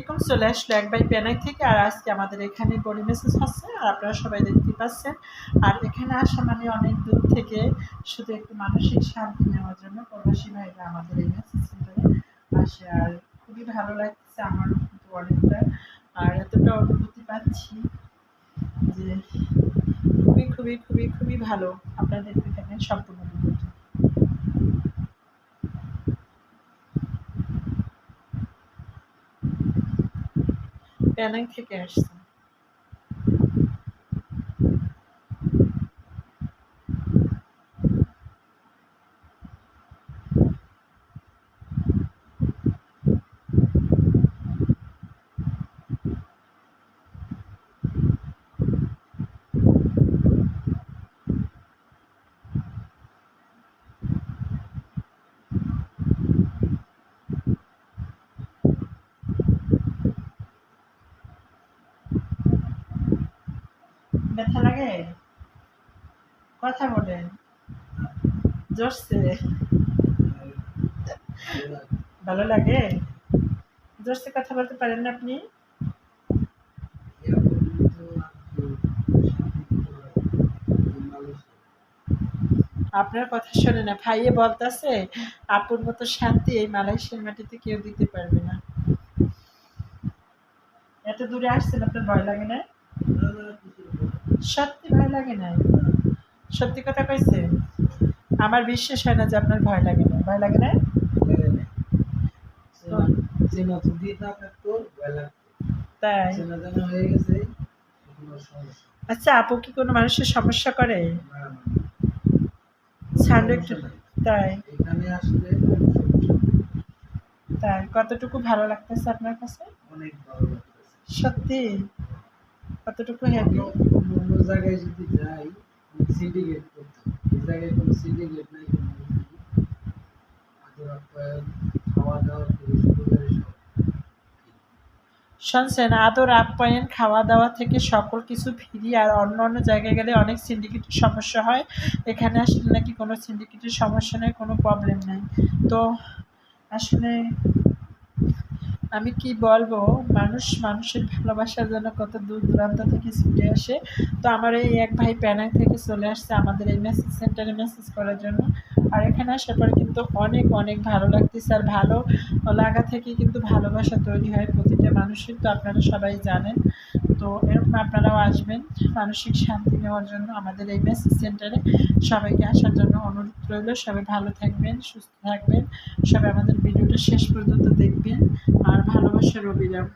আলাইকুম, চলে আসলো এক বাই পেনাই থেকে, আর আজকে আমাদের এখানে বডি মেসেজ হচ্ছে আর আপনারা সবাই দেখতে পাচ্ছেন। আর এখানে আসা মানে অনেক দূর থেকে শুধু একটু মানসিক শান্তি নেওয়ার জন্য প্রবাসী ভাইরা আমাদের এই মেসেজ সেন্টারে আসে, আর খুবই ভালো লাগছে আমার কিন্তু অনেকটা। আর এতটা অনুভূতি পাচ্ছি যে খুবই খুবই খুবই খুবই ভালো আপনাদের এখানে সম্পূর্ণ। পেনাং থেকে আসছে। ব্যথা লাগে? কথা বলেন জোরছে ভালো লাগে? জোরছে কথা বলতে পারেন না আপনি? আপনার কথা শোনে না, ভাইয়ে বলতেছে, আপুর মতো শান্তি এই মালয়েশিয়ার মাটিতে কেউ দিতে পারবে না। এত দূরে আসছেন, আপনার ভয় লাগে না? সত্যি ভয় লাগে না সত্যি কথা কইছে? আমার বিশ্বাস হয় না যে আপনার ভয় লাগে না ভয় লাগে না তাই? হয়ে আচ্ছা আপু কি কোনো মানুষের সমস্যা করে? নাই। তাই? এখানে আসলে তাই কতটুকু ভালো লাগতেছে আপনার কাছে? অনেক ভালো সত্যি? কতটুকু হ্যাপি জায়গায় যদি যাই করতে এই জায়গায় কোনো নাই কোনো খাওয়া দাওয়া শুনছেন, আদর, আপ্যায়ন খাওয়া দাওয়া থেকে সকল কিছু ফ্রি আর অন্য অন্য জায়গায় গেলে অনেক সিন্ডিকেটের সমস্যা হয়। এখানে আসলে নাকি কোনো সিন্ডিকেটের সমস্যা নেই, কোনো প্রবলেম নেই। তো আসলে আমি কি বলব? মানুষ মানুষের ভালোবাসার জন্য কত দূর দূরান্ত থেকে ছুটে আসে। তো আমার এই এক ভাই প্যানাং থেকে চলে আসছে আমাদের এই মেসেজ সেন্টারে মেসেজ করার জন্য। আর এখানে আসার পরে কিন্তু অনেক অনেক ভালো লাগতেছে আর ভালো লাগা থেকে কিন্তু ভালোবাসা তৈরি হয় প্রতিটা মানুষের। তো আপনারা সবাই জানেন। তো এরকম আপনারাও আসবেন। মানসিক শান্তি নেওয়ার জন্য আমাদের এই মেসেজ সেন্টারে সবাইকে আসার জন্য অনুরোধ রইল। সবাই ভালো থাকবেন, সুস্থ থাকবেন। সবাই আমাদের ভিডিওটা শেষ পর্যন্ত দেখবেন। আর ভালোবাসার অবিরাম